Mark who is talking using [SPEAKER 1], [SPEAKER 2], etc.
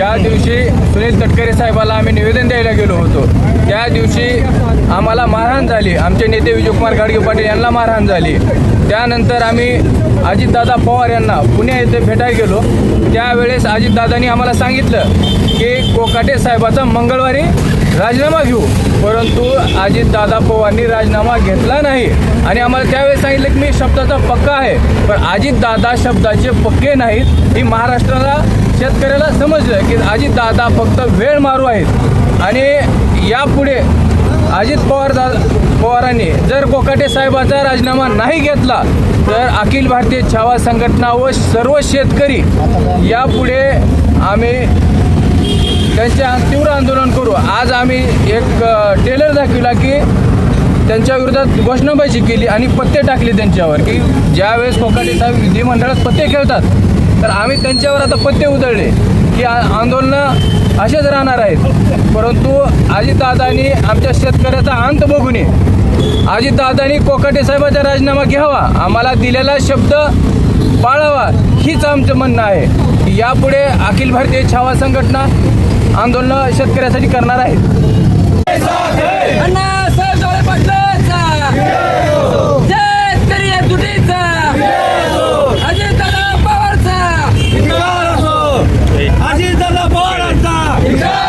[SPEAKER 1] ज्या दिवशी सुनील तटकरे साहेबाला आम्ही निवेदन द्यायला गेलो होतो त्या दिवशी आम्हाला मारहाण झाली. आमचे नेते विजयकुमार गाडगे पाटील यांना मारहाण झाली. त्यानंतर आम्ही अजितदादा पवार यांना पुणे येथे भेटायला गेलो. त्यावेळेस अजितदादांनी आम्हाला सांगितलं की कोकाटे साहेबाचा मंगळवारी राजीनामा घेऊ. परंतु अजितदादा पवारांनी राजीनामा घेतला नाही. आणि आम्हाला त्यावेळेस सांगितलं की मी शब्दाचा पक्का आहे. पण अजितदादा शब्दाचे पक्के नाहीत. ही महाराष्ट्राला शेतकऱ्याला समजलं की अजित दादा फक्त वेळ मारू आहेत. आणि यापुढे अजित पवार दा पवारांनी जर कोकाटे साहेबाचा राजीनामा नाही घेतला तर अखिल भारतीय छावा संघटना व सर्व शेतकरी यापुढे आम्ही त्यांचे तीव्र आंदोलन करू. आज आम्ही एक टेलर दाखविला की त्यांच्या विरोधात घोषणाबाजी केली आणि पत्ते टाकले त्यांच्यावर की ज्यावेळेस कोकाटे साहेब विधिमंडळात पत्ते खेळतात तर आम्ही त्यांच्यावर आता पत्ते उधळले की आंदोलनं असेच राहणार आहेत. परंतु अजितदादांनी आमच्या शेतकऱ्याचा अंत बघू नये अजितदादांनी कोकाटे साहेबाचा राजीनामा घ्यावा. आम्हाला दिलेला शब्द पाळावा हीच आमचं म्हणणं आहे. की यापुढे अखिल भारतीय छावा संघटना आंदोलनं शेतकऱ्यासाठी करणार आहेत
[SPEAKER 2] Allí está la puerta.